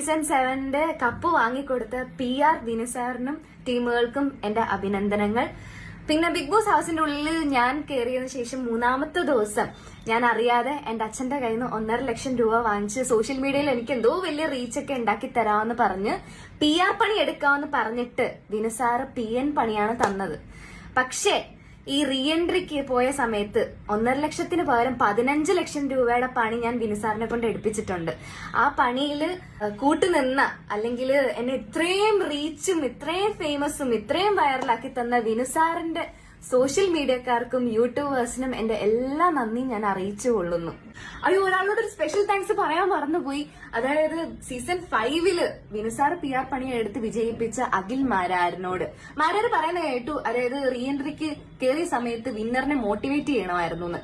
Season സെവന്റെ cup വാങ്ങിക്കൊടുത്ത P R വിനുസാറിനും ടീമുകൾക്കും എന്റെ അഭിനന്ദനങ്ങൾ. പിന്നെ ബിഗ് ബോസ് ഹൗസിന്റെ ഉള്ളിൽ ഞാൻ കയറിയതിനു ശേഷം മൂന്നാമത്തെ ദിവസം ഞാൻ അറിയാതെ എന്റെ അച്ഛന്റെ കയ്യിൽ നിന്ന് ഒന്നര ലക്ഷം രൂപ വാങ്ങിച്ച് സോഷ്യൽ മീഡിയയിൽ എനിക്ക് എന്തോ വലിയ റീച്ചൊക്കെ ഉണ്ടാക്കി തരാമെന്ന് പറഞ്ഞ് പി ആർ പണി എടുക്കാമെന്ന് പറഞ്ഞിട്ട് വിനുസാറ് പി എൻ പണിയാണ് തന്നത്. പക്ഷേ ഈ റീ എൻട്രിക്ക് പോയ സമയത്ത് ഒന്നര ലക്ഷത്തിന് പകരം പതിനഞ്ച് ലക്ഷം രൂപയുടെ പണി ഞാൻ വിനുസാറിനെ കൊണ്ട് എടുപ്പിച്ചിട്ടുണ്ട്. ആ പണിയിൽ കൂട്ടുനിന്ന അല്ലെങ്കിൽ എന്നെ ഇത്രയും റീച്ചും ഇത്രയും ഫേമസും ഇത്രയും വൈറലാക്കി തന്ന വിനുസാറിന്റെ സോഷ്യൽ മീഡിയക്കാർക്കും യൂട്യൂബേഴ്സിനും എന്റെ എല്ലാ നന്ദിയും ഞാൻ അറിയിച്ചു കൊള്ളുന്നു. അയ്യോ ഒരാളോട് ഒരു സ്പെഷ്യൽ താങ്ക്സ് പറയാൻ മറന്നുപോയി. അതായത് സീസൺ ഫൈവിൽ വിനുസാർ പി ആർ പണിയെ എടുത്ത് വിജയിപ്പിച്ച അഖിൽ മാരാരനോട്. മാരാർ പറയുന്ന കേട്ടു അതായത് റീ എൻട്രിക്ക് കയറിയ സമയത്ത് വിന്നറിനെ മോട്ടിവേറ്റ് ചെയ്യണമായിരുന്നു എന്ന്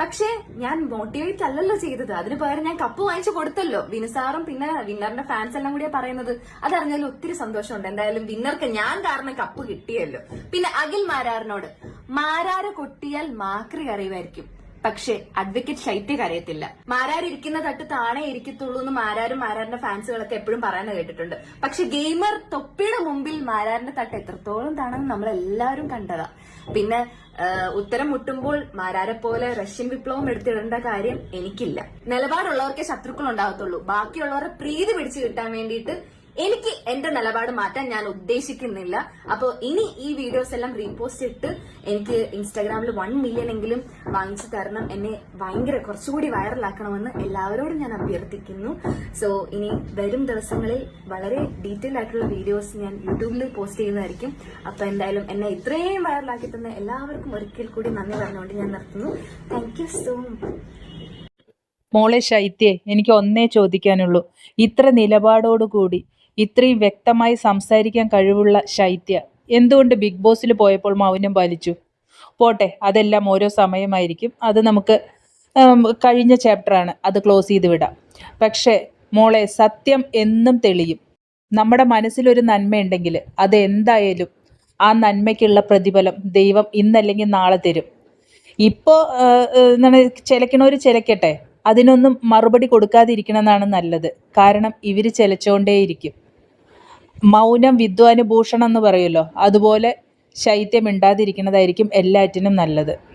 പക്ഷേ ഞാൻ മോട്ടിവേറ്റ് അല്ലല്ലോ ചെയ്തത്. അതിന് പകരം ഞാൻ കപ്പ് വാങ്ങിച്ചു കൊടുത്തല്ലോ. വിനുസാറും പിന്നെ വിന്നറിന്റെ ഫാൻസ് എല്ലാം കൂടിയാ പറയുന്നത്. അതറിഞ്ഞാലും ഒത്തിരി സന്തോഷമുണ്ട്. എന്തായാലും വിന്നർക്ക് ഞാൻ കാരണം കപ്പ് കിട്ടിയല്ലോ. പിന്നെ അഖിൽ മാരാറിനോട് മാരാറ് കൊട്ടിയാൽ മാക്രി കറിയുമായിരിക്കും പക്ഷേ അഡ്വക്കേറ്റ് ശൈത്യ കരയത്തില്ല. മാരാരിക്കുന്ന തട്ട് താണേ ഇരിക്കത്തുള്ളൂ എന്ന് മാരാരും മാരാറിന്റെ ഫാൻസുകളൊക്കെ എപ്പോഴും പറയുന്നത് കേട്ടിട്ടുണ്ട്. പക്ഷെ ഗെയിമർ തൊപ്പിയുടെ മുമ്പിൽ മാരാറിന്റെ തട്ട് എത്രത്തോളം താണെന്ന് നമ്മൾ എല്ലാവരും കണ്ടതാ. പിന്നെ ഉത്തരം മുട്ടുമ്പോൾ മാരാരെ പോലെ റഷ്യൻ വിപ്ലവം എടുത്തിടേണ്ട കാര്യം എനിക്കില്ല. നിലപാടുള്ളവർക്കെ ശത്രുക്കൾ ഉണ്ടാകത്തുള്ളൂ. ബാക്കിയുള്ളവരെ പ്രീതി പിടിച്ചു കിട്ടാൻ വേണ്ടിയിട്ട് എനിക്ക് എന്റെ നിലപാട് മാറ്റാൻ ഞാൻ ഉദ്ദേശിക്കുന്നില്ല. അപ്പോൾ ഇനി ഈ വീഡിയോസ് എല്ലാം റീപോസ്റ്റ് ഇട്ട് എനിക്ക് ഇൻസ്റ്റാഗ്രാമിൽ വൺ മില്യൺ എങ്കിലും വാങ്ങിച്ചു തരണം. എന്നെ ഭയങ്കര കുറച്ചുകൂടി വൈറലാക്കണമെന്ന് എല്ലാവരോടും ഞാൻ അഭ്യർത്ഥിക്കുന്നു. സോ ഇനി വരും ദിവസങ്ങളിൽ വളരെ ഡീറ്റെയിൽ ആയിട്ടുള്ള വീഡിയോസ് ഞാൻ യൂട്യൂബിൽ പോസ്റ്റ് ചെയ്യുന്നതായിരിക്കും. അപ്പൊ എന്തായാലും എന്നെ ഇത്രയും വൈറലാക്കി തന്ന എല്ലാവർക്കും ഒരിക്കൽ കൂടി നന്ദി പറഞ്ഞുകൊണ്ട് ഞാൻ നിർത്തുന്നു. താങ്ക് യു സോ മച്ച് മോളെ ശൈത്യേ എനിക്ക് ഒന്നേ ചോദിക്കാനുള്ളൂ. ഇത്ര നിലപാടോടുകൂടി ഇത്രയും വ്യക്തമായി സംസാരിക്കാൻ കഴിവുള്ള ശൈത്യ. എന്തുകൊണ്ട് ബിഗ് ബോസിൽ പോയപ്പോൾ മൗനം പാലിച്ചു? പോട്ടെ അതെല്ലാം ഓരോ സമയമായിരിക്കും. അത് നമുക്ക് കഴിഞ്ഞ ചാപ്റ്ററാണ് അത് ക്ലോസ് ചെയ്ത് വിടാം. പക്ഷേ മോളെ സത്യം എന്നും തെളിയും. നമ്മുടെ മനസ്സിലൊരു നന്മയുണ്ടെങ്കിൽ അത് എന്തായാലും ആ നന്മയ്ക്കുള്ള പ്രതിഫലം ദൈവം ഇന്നല്ലെങ്കിൽ നാളെ തരും. ഇപ്പോൾ ചിലക്കണവർ ചിലക്കട്ടെ. അതിനൊന്നും മറുപടി കൊടുക്കാതിരിക്കണമെന്നാണ് നല്ലത്. കാരണം ഇവർ ചിലച്ചുകൊണ്ടേയിരിക്കും മൗനം വിദ്വാനുഭൂഷണം എന്ന് പറയുമല്ലോ. അതുപോലെ ശൈത്യം മിണ്ടാതിരിക്കുന്നതായിരിക്കും എല്ലാറ്റിനും നല്ലത്.